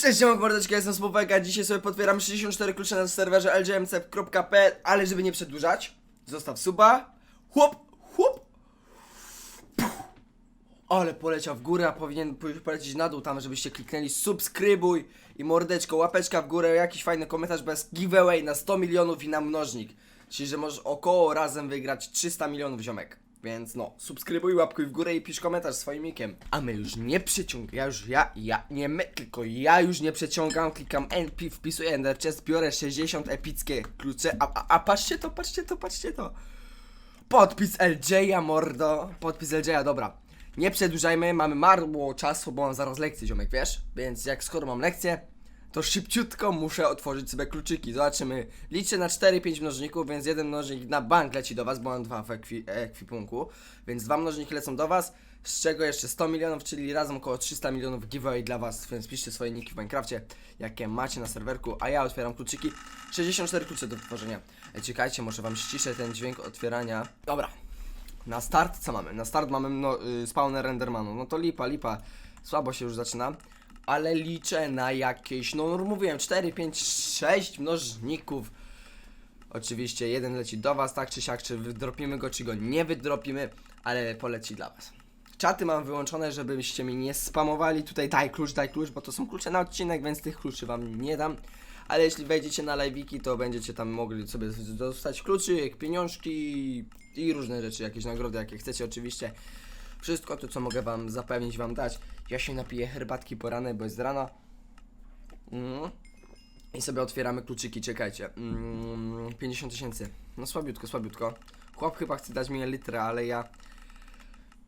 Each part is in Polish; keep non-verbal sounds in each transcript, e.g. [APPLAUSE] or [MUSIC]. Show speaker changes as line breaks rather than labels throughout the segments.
Cześć, mam mordeczka, jestem Słowek, a dzisiaj sobie potwieram 64 klucze na serwerze lgmc.pl, ale żeby nie przedłużać, zostaw suba, chłop, chłop, ale poleciał w górę, a powinien polecieć na dół tam, żebyście kliknęli subskrybuj i mordeczko, łapeczka w górę, jakiś fajny komentarz bez giveaway na 100 milionów i na mnożnik, czyli że możesz około razem wygrać 300 milionów ziomek. Więc no, subskrybuj, łapkuj w górę i pisz komentarz swoim nikiem. A my już nie przeciągamy, ja już, ja, ja, nie my, tylko ja już nie przeciągam, klikam NP, wpisuję Ender Chest, biorę 60 epickie klucze, a, a, a patrzcie to, patrzcie to, patrzcie to. Podpis LJ-a, mordo. Podpis LJ-a, dobra. Nie przedłużajmy, mamy mało czasu, bo mam zaraz lekcję, ziomek, wiesz? Więc jak skoro mam lekcję, to szybciutko muszę otworzyć sobie kluczyki. Zobaczymy. Liczę na 4-5 mnożników, więc jeden mnożnik na bank leci do was, bo mam dwa w ekwi ekwipunku. Więc dwa mnożniki lecą do was, z czego jeszcze 100 milionów, czyli razem około 300 milionów giveaway dla was. Więc piszcie swoje niki w Minecrafcie, jakie macie na serwerku, a ja otwieram kluczyki. 64 klucze do otworzenia. Ej, czekajcie, może wam ściszę ten dźwięk otwierania. Dobra. Na start co mamy? Na start mamy no, y, spawner Endermanu. No to lipa, lipa. Słabo się już zaczyna. Ale liczę na jakieś, no mówiłem, 4, 5, 6 mnożników. Oczywiście jeden leci do was, tak czy siak, czy wydropimy go, czy go nie wydropimy, ale poleci dla was. Czaty mam wyłączone, żebyście mi nie spamowali tutaj daj klucz, daj klucz, bo to są klucze na odcinek, więc tych kluczy wam nie dam. Ale jeśli wejdziecie na live'iki, to będziecie tam mogli sobie dostać kluczyk, pieniążki i różne rzeczy, jakieś nagrody, jakie chcecie oczywiście. Wszystko to, co mogę wam zapewnić, wam dać. Ja się napiję herbatki porannej, bo jest rano. Mm. I sobie otwieramy kluczyki, czekajcie. Mm, 50 tysięcy. No słabiutko, słabiutko. Chłop chyba chce dać mi litrę, ale ja...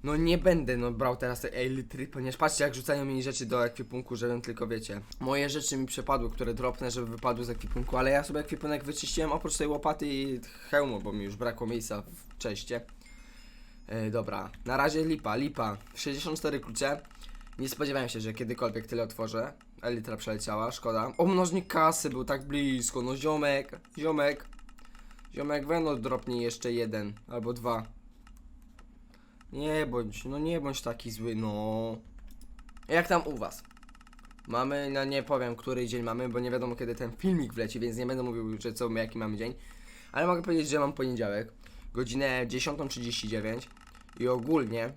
No nie będę no brał teraz tej ej, litry, ponieważ patrzcie jak rzucają mi rzeczy do ekwipunku, żebym tylko wiecie. Moje rzeczy mi przepadły, które dropnę, żeby wypadły z ekwipunku, ale ja sobie ekwipunek wyczyściłem oprócz tej łopaty i hełmu, bo mi już brakło miejsca w czeście. E, dobra, na razie lipa, lipa. 64 klucze. Nie spodziewałem się, że kiedykolwiek tyle otworzę. Elitra przeleciała, szkoda. O, mnożnik kasy był tak blisko, no ziomek, ziomek. Ziomek, weno dropnij jeszcze jeden, albo dwa. Nie bądź, no nie bądź taki zły, no. Jak tam u was? Mamy, no nie powiem, który dzień mamy, bo nie wiadomo kiedy ten filmik wleci, więc nie będę mówił, że co, jaki mamy dzień. Ale mogę powiedzieć, że mam poniedziałek, godzinę 10.39 i ogólnie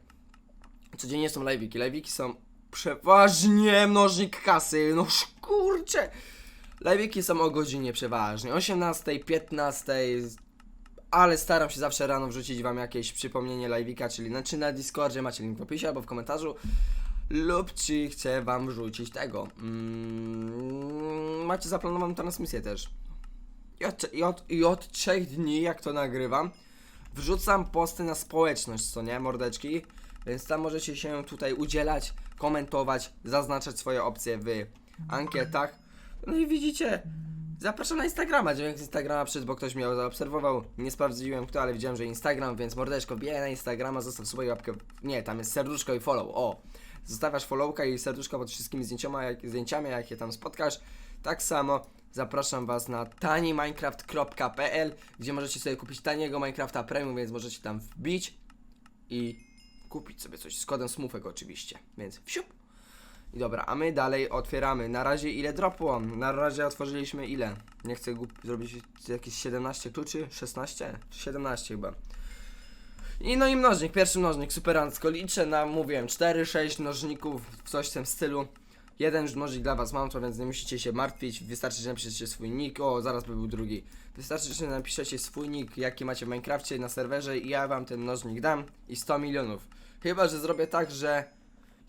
codziennie są live'iki. Live'iki są przeważnie mnożnik kasy, no kurcze. Live'iki są o godzinie przeważnie, 18, 15, ale staram się zawsze rano wrzucić wam jakieś przypomnienie live'ika, czyli na, czy na Discordzie macie link w opisie albo w komentarzu lub czy chcę wam wrzucić tego. Mm, macie zaplanowaną transmisję też. I od, i, od, I od trzech dni, jak to nagrywam, wrzucam posty na społeczność, co nie, mordeczki? Więc tam możecie się tutaj udzielać, komentować, zaznaczać swoje opcje w ankietach. No i widzicie, zapraszam na Instagrama, dźwięk z Instagrama przyszedł, bo ktoś mnie zaobserwował. Nie sprawdziłem kto, ale widziałem, że Instagram, więc mordeczko, bije na Instagrama, zostaw swoją łapkę. Nie, tam jest serduszko i follow, o. Zostawiasz followka i serduszko pod wszystkimi zdjęciami, jak, zdjęciami, jakie tam spotkasz. Tak samo zapraszam Was na taniminecraft.pl, gdzie możecie sobie kupić taniego Minecrafta Premium, więc możecie tam wbić i kupić sobie coś z kodem smufek oczywiście, więc wsiup. I dobra, a my dalej otwieramy. Na razie ile dropło? Na razie otworzyliśmy ile? Nie chcę zrobić jakieś 17 kluczy? 16? 17 chyba. I no i mnożnik, pierwszy mnożnik, superancko. Liczę na, mówiłem, 4-6 mnożników, coś w tym stylu. Jeden już mnożnik dla was mam, to więc nie musicie się martwić. Wystarczy, że napiszecie swój nick. O, zaraz by był drugi. Wystarczy, że napiszecie swój nick, jaki macie w Minecrafcie na serwerze i ja wam ten mnożnik dam i 100 milionów. Chyba, że zrobię tak, że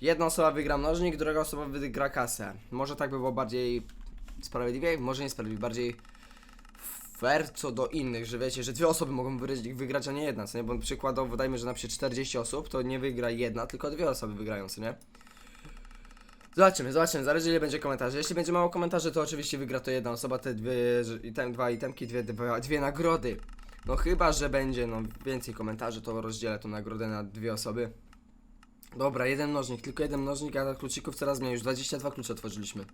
jedna osoba wygra mnożnik, druga osoba wygra kasę. Może tak by było bardziej sprawiedliwie, może nie sprawiedliwie, bardziej fair co do innych, że wiecie, że dwie osoby mogą wygrać, a nie jedna, co nie? Bo przykładowo dajmy, że na przykład 40 osób, to nie wygra jedna, tylko dwie osoby wygrają, co nie? Zobaczymy, zobaczymy, zależy ile będzie komentarzy. Jeśli będzie mało komentarzy, to oczywiście wygra to jedna osoba, te dwie, item, dwa itemki, dwie, dwie, dwie nagrody. No chyba, że będzie no więcej komentarzy, to rozdzielę tą nagrodę na dwie osoby. Dobra, jeden mnożnik, tylko jeden mnożnik, a kluczyków coraz mniej, już 22 klucze otworzyliśmy.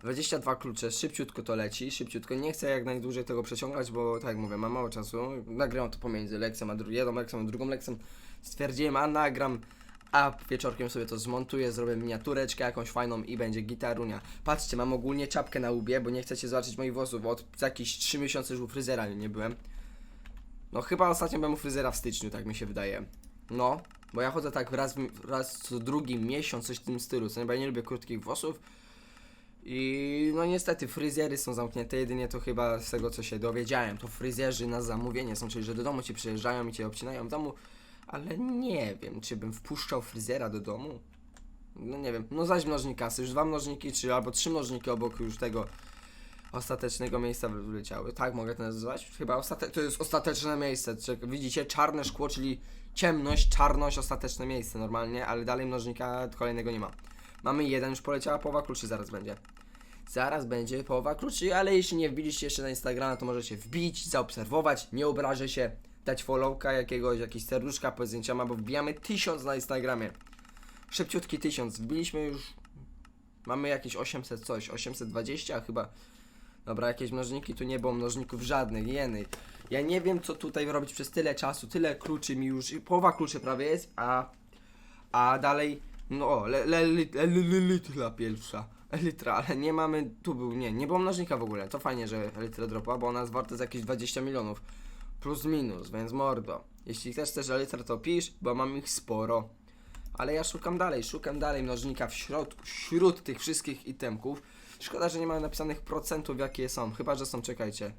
22 klucze, szybciutko to leci, szybciutko. Nie chcę jak najdłużej tego przeciągać, bo tak jak mówię, mam mało czasu. Nagram to pomiędzy lekcją a jedną lekcją a drugą lekcją. Stwierdziłem, a nagram, a wieczorkiem sobie to zmontuję, zrobię miniatureczkę jakąś fajną i będzie gitarunia. Patrzcie, mam ogólnie czapkę na łbie, bo nie chcecie zobaczyć moich włosów, bo od jakieś 3 miesiące już u fryzjera nie byłem. No chyba ostatnio byłem u fryzjera w styczniu, tak mi się wydaje. No, bo ja chodzę tak raz, raz co drugi miesiąc, coś w tym stylu, co nie, ja nie lubię krótkich włosów. I no niestety fryzjery są zamknięte, jedynie to chyba z tego co się dowiedziałem, to fryzjerzy na zamówienie są, czyli że do domu ci przyjeżdżają i cię obcinają w domu, ale nie wiem, czy bym wpuszczał fryzjera do domu. No nie wiem, no zaś mnożnik kasy, już dwa mnożniki, czy albo trzy mnożniki obok już tego ostatecznego miejsca wy- wyleciały. Tak mogę to nazywać? Chyba ostate to jest ostateczne miejsce. Czek- Widzicie, czarne szkło, czyli ciemność, czarność, ostateczne miejsce normalnie, ale dalej mnożnika kolejnego nie ma. Mamy jeden, już poleciała połowa kluczy, zaraz będzie. Zaraz będzie połowa kluczy, ale jeśli nie wbiliście jeszcze na Instagrama, to możecie wbić, zaobserwować, nie obrażę się, dać followka jakiegoś, jakieś serduszka pod bo wbijamy tysiąc na Instagramie. Szybciutki tysiąc, wbiliśmy już, mamy jakieś 800 coś, 820 chyba. Dobra, jakieś mnożniki, tu nie było mnożników żadnych, jeny. Ja nie wiem co tutaj robić przez tyle czasu, tyle kluczy mi już, połowa kluczy prawie jest, a a dalej, no, le, litra pierwsza. Litra, ale nie mamy, tu był, nie, nie było mnożnika w ogóle. To fajnie, że litra dropła, bo ona jest warta z jakieś 20 milionów. Plus minus, więc mordo. Jeśli chcesz też litra, to pisz, bo mam ich sporo. Ale ja szukam dalej, szukam dalej mnożnika w środku, wśród tych wszystkich itemków. Szkoda, że nie ma napisanych procentów, jakie są. Chyba, że są, czekajcie.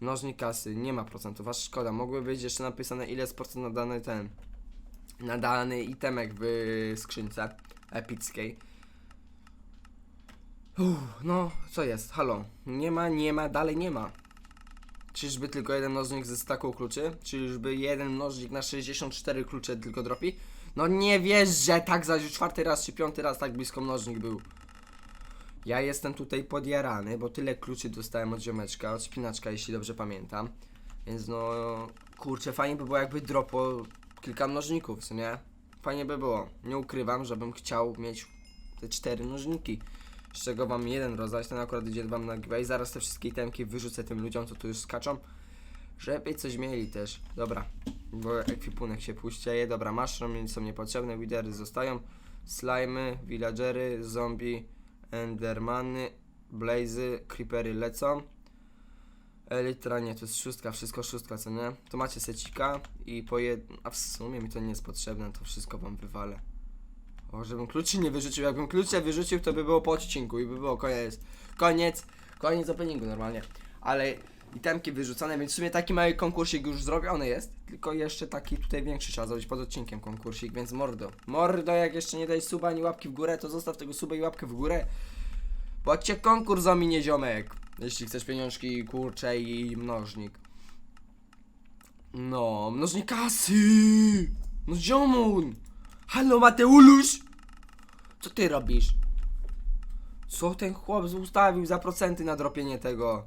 Mnożnik kasy, nie ma procentów, aż szkoda. Mogły być jeszcze napisane, ile jest procent na dany ten na dany itemek w skrzynce epickiej. Uff, no, co jest? Halo. Nie ma, nie ma, dalej nie ma. Czyżby tylko jeden mnożnik ze staku kluczy? Czyżby jeden mnożnik na 64 klucze tylko dropi? No nie wiesz, że tak za już czwarty raz czy piąty raz tak blisko mnożnik był. Ja jestem tutaj podjarany, bo tyle kluczy dostałem od ziomeczka, od spinaczka, jeśli dobrze pamiętam. Więc no, kurczę, fajnie by było jakby dropo kilka mnożników, co nie? Fajnie by było. Nie ukrywam, żebym chciał mieć te cztery mnożniki. Z czego wam jeden rozdać, ten akurat idzie wam na giveaway. Zaraz te wszystkie itemki wyrzucę tym ludziom, co tu już skaczą. Żeby coś mieli też. Dobra, bo ekwipunek się puścieje. Dobra, mushroom są niepotrzebne, widery zostają. Slimy, villagery, zombie, endermany, blazy, creepery lecą. Elitra nie, to jest szóstka, wszystko szóstka, co nie? To macie secika i po jed... A w sumie mi to nie jest potrzebne, to wszystko wam wywalę. O, żebym kluczy nie wyrzucił, jakbym klucze wyrzucił, to by było po odcinku i by było koniec. Koniec, koniec openingu normalnie. Ale itemki wyrzucone, więc w sumie taki mały konkursik już zrobiony jest. Tylko jeszcze taki tutaj większy trzeba zrobić pod odcinkiem konkursik, więc mordo. Mordo, jak jeszcze nie dajesz suba ani łapki w górę, to zostaw tego suba i łapkę w górę. Bo cię konkurs ominie ziomek. Jeśli chcesz pieniążki, kurcze i mnożnik. No, mnożnik kasy! No ziomun! Halo Mateuluś! Co ty robisz? Co ten chłop ustawił za procenty na dropienie tego?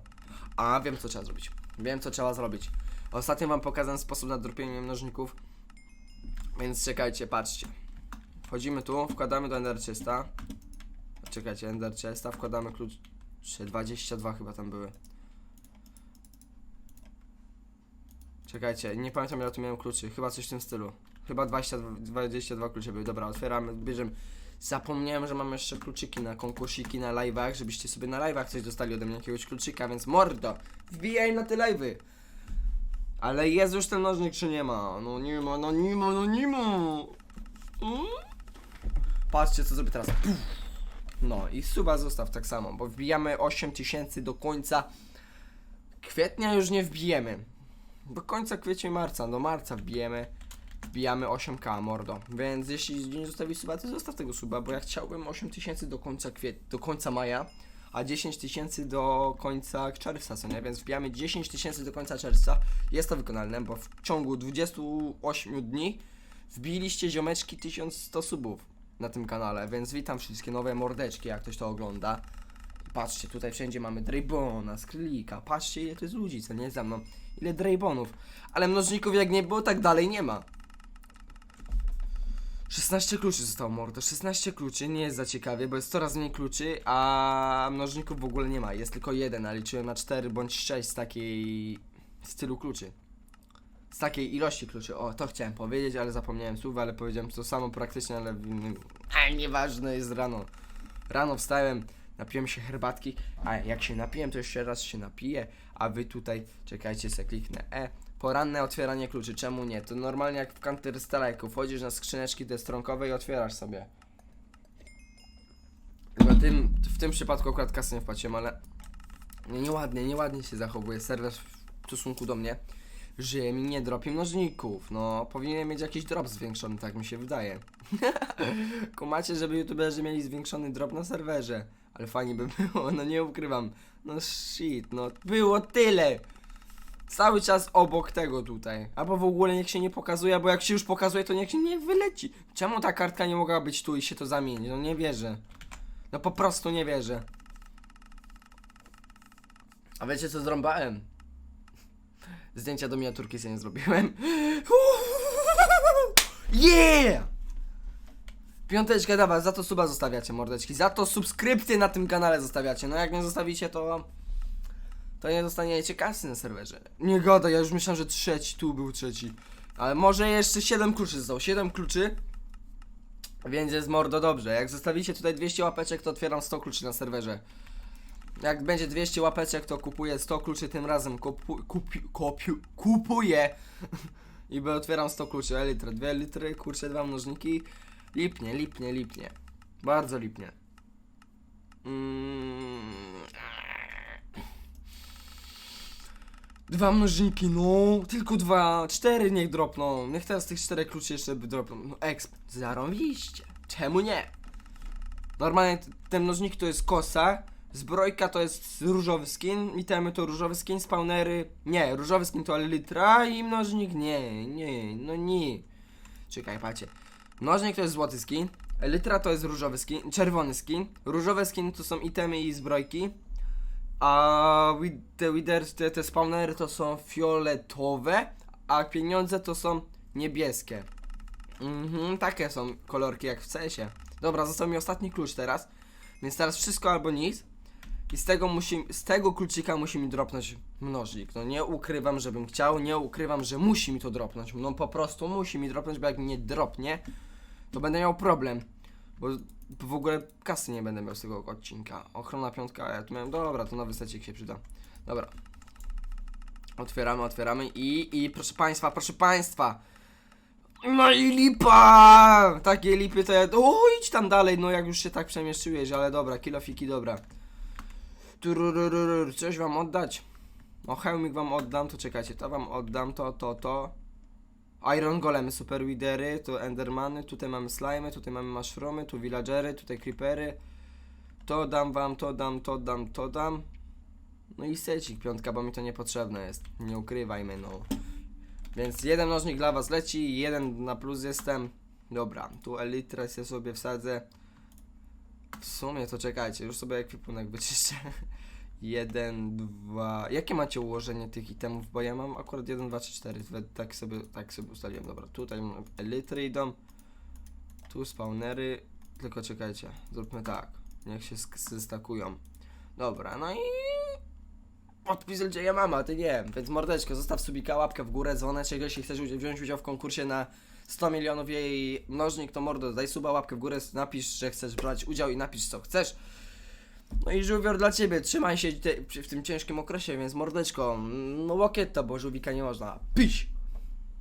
A, wiem co trzeba zrobić. Wiem co trzeba zrobić. Ostatnio wam pokazałem sposób na dropienie mnożników. Więc czekajcie, patrzcie. Wchodzimy tu, wkładamy do Ender Chesta. Czekajcie, Ender Chesta, wkładamy klucz. Czy 22 chyba tam były. Czekajcie, nie pamiętam ile tu miałem kluczy, chyba coś w tym stylu. Chyba 22, 22 klucze były. Dobra, otwieramy, bierzemy. Zapomniałem, że mam jeszcze kluczyki na konkursiki na live'ach, żebyście sobie na live'ach coś dostali ode mnie jakiegoś kluczyka, więc mordo, wbijaj na te live'y. Ale jest już ten nożnik, czy nie ma? No nie ma, no nie ma, no nie ma. Mm? Patrzcie, co zrobię teraz. No i suba zostaw tak samo, bo wbijamy 8000 do końca kwietnia już nie wbijemy. Do końca kwietnia marca, do marca wbijemy. Wbijamy 8k mordo. Więc jeśli nie zostawisz suba, to zostaw tego suba, bo ja chciałbym 8000 do końca kwiet do końca maja, a 10 tysięcy do końca czerwca, co nie? Więc wbijamy 10 tysięcy do końca czerwca. Jest to wykonalne, bo w ciągu 28 dni wbiliście ziomeczki 1100 subów na tym kanale, więc witam wszystkie nowe mordeczki, jak ktoś to ogląda. Patrzcie, tutaj wszędzie mamy Draybona, Skrylika, patrzcie ile to jest ludzi, co nie za mną. Ile Draybonów, ale mnożników jak nie było, tak dalej nie ma. 16 kluczy zostało mordo, 16 kluczy, nie jest za ciekawie, bo jest coraz mniej kluczy, a mnożników w ogóle nie ma, jest tylko jeden, a liczyłem na 4 bądź 6 z takiej stylu kluczy. z takiej ilości kluczy. O, to chciałem powiedzieć, ale zapomniałem słów, ale powiedziałem to samo praktycznie, ale w innym... A, nieważne, jest rano. Rano wstałem, napiłem się herbatki, a jak się napiłem, to jeszcze raz się napiję, a wy tutaj, czekajcie, se kliknę E. Poranne otwieranie kluczy, czemu nie? To normalnie jak w Counter Strike'u, wchodzisz na skrzyneczki te stronkowe i otwierasz sobie. Tylko tym, w tym przypadku akurat kasy nie wpłaciłem, ale nie, nieładnie, nieładnie się zachowuje serwer w stosunku do mnie, że mi nie dropi mnożników. No, powinien mieć jakiś drop zwiększony, tak mi się wydaje. [LAUGHS] Kumacie, żeby youtuberzy mieli zwiększony drop na serwerze. Ale fajnie by było, no nie ukrywam. No shit, no było tyle. Cały czas obok tego tutaj. Albo w ogóle niech się nie pokazuje, bo jak się już pokazuje, to niech się nie wyleci. Czemu ta kartka nie mogła być tu i się to zamieni? No nie wierzę. No po prostu nie wierzę. A wiecie co zrąbałem? Zdjęcia do miniaturki sobie nie zrobiłem. [LAUGHS] Yeah! Piąteczkę dawa, za to suba zostawiacie, mordeczki. Za to subskrypcje na tym kanale zostawiacie. No jak nie zostawicie, to... To nie dostaniecie kasy na serwerze. Nie goda, ja już myślałem, że trzeci, tu był trzeci. Ale może jeszcze 7 kluczy zostało. 7 kluczy. Więc jest mordo dobrze. Jak zostawicie tutaj 200 łapeczek, to otwieram 100 kluczy na serwerze. Jak będzie 200 łapeczek, to kupuję 100 kluczy tym razem. Kupu, kupi, kupuję. [LAUGHS] I otwieram 100 kluczy. E, litry, 2 litry, kurczę, dwa mnożniki. Lipnie, lipnie, lipnie. Bardzo lipnie. Mm. Dwa mnożniki, no, tylko dwa, cztery niech dropną. Niech teraz tych czterech kluczy jeszcze by dropną. No, exp, zarąbiście. Czemu nie? Normalnie t- te mnożniki to jest kosa, zbrojka to jest różowy skin, itemy to różowy skin, spawnery, nie, różowy skin to litra i mnożnik nie, nie, no nie. Czekaj, patrzcie. Mnożnik to jest złoty skin, litra to jest różowy skin, czerwony skin, różowe skin to są itemy i zbrojki, a te withers, te, te spawnery to są fioletowe, a pieniądze to są niebieskie. Mhm, takie są kolorki jak w CS-ie. Dobra, został mi ostatni klucz teraz. Więc teraz wszystko albo nic. I z tego musi, z tego kluczyka musi mi dropnąć mnożnik. No nie ukrywam, żebym chciał, nie ukrywam, że musi mi to dropnąć. No po prostu musi mi dropnąć, bo jak mi nie dropnie, to będę miał problem. Bo w ogóle kasy nie będę miał z tego odcinka. Ochrona piątka, ja tu miałem, dobra, to nowy secik się przyda. Dobra. Otwieramy, otwieramy i, i proszę państwa, proszę państwa. No i lipa! Takie lipy to ja... O, idź tam dalej, no jak już się tak przemieszczyłeś, ale dobra, kilofiki, dobra. Coś wam oddać? No hełmik wam oddam, to czekajcie, to wam oddam, to, to, to. Iron Golemy, Super Widery, tu Endermany, tutaj mamy slimy, tutaj mamy mushroomy, tu villagery, tutaj creepery. To dam wam, to dam, to dam, to dam. No i secik piątka, bo mi to niepotrzebne jest. Nie ukrywajmy, no. Więc jeden nożnik dla was leci, jeden na plus jestem. Dobra, tu elitrę się sobie wsadzę. W sumie to czekajcie, już sobie ekwipunek wyczyszczę. [LAUGHS] Jeden, dwa. Jakie macie ułożenie tych itemów? Bo ja mam akurat 1, 2, 3, 4. Tak sobie, tak sobie ustaliłem. Dobra, tutaj mam elitry idą. Tu spawnery. Tylko czekajcie, zróbmy tak. Niech się zestakują. Dobra, no i Podpis LJ mama, ty nie. Więc mordeczko, zostaw subika, łapkę w górę, dzwoneczek, jeśli chcesz wziąć udział w konkursie na 100 milionów jej mnożnik, to mordo, daj suba, łapkę w górę, napisz, że chcesz brać udział i napisz co chcesz. No i żółwior dla ciebie, trzymaj się te, w tym ciężkim okresie, więc mordeczko, no łokiet to, bo żółwika nie można. Piś!